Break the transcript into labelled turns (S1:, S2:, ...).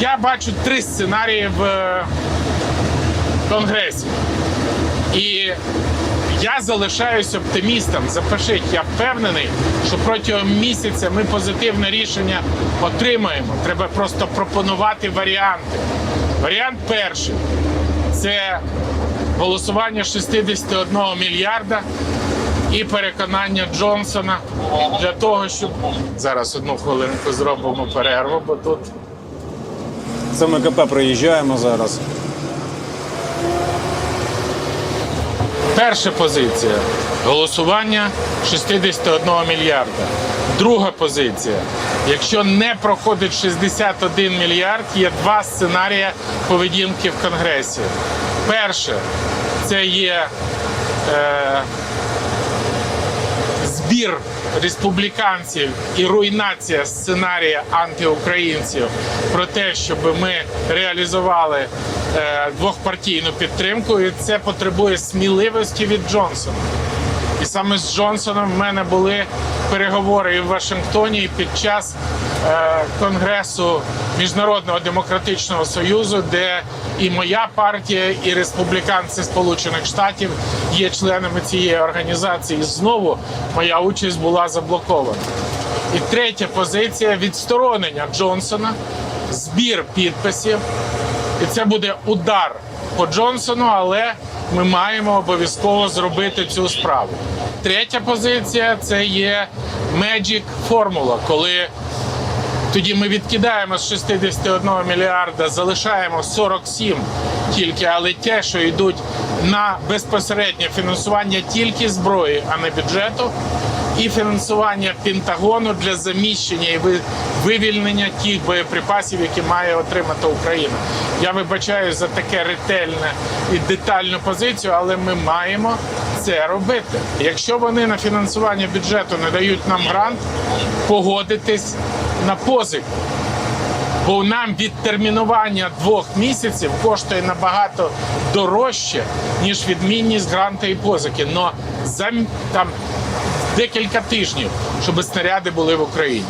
S1: Я бачу три сценарії в е, Конгресі. І я залишаюсь оптимістом. Запишіть, я впевнений, що протягом місяця ми позитивне рішення отримаємо. Треба просто пропонувати варіанти. Варіант перший це голосування 61 мільярда і переконання Джонсона для того, щоб зараз одну хвилинку зробимо перерву, бо тут
S2: Це ми КП приїжджаємо зараз.
S1: Перша позиція голосування 61 мільярда. Друга позиція. Якщо не проходить 61 мільярд, є два сценарії поведінки в Конгресі. Перше це є е, збір республіканців і руйнація сценарія антиукраїнців про те, щоб ми реалізували е, двохпартійну підтримку, і це потребує сміливості від Джонсона. І саме з Джонсоном в мене були переговори і в Вашингтоні і під час Конгресу Міжнародного демократичного союзу, де і моя партія, і республіканці Сполучених Штатів є членами цієї організації. І знову моя участь була заблокована. І третя позиція відсторонення Джонсона, збір підписів. І це буде удар по Джонсону, але ми маємо обов'язково зробити цю справу. Третя позиція це є Magic формула, коли тоді ми відкидаємо з 61 мільярда, залишаємо 47 тільки, але те, що йдуть на безпосереднє фінансування тільки зброї, а не бюджету, і фінансування Пентагону для заміщення і ви- вивільнення тих боєприпасів, які має отримати Україна. Я вибачаю за таке ретельне і детальну позицію, але ми маємо це робити. Якщо вони на фінансування бюджету не дають нам грант, погодитись на позику. Бо нам відтермінування двох місяців коштує набагато дорожче, ніж відмінність гранта і позики. Но за там декілька тижнів, щоб снаряди були в Україні.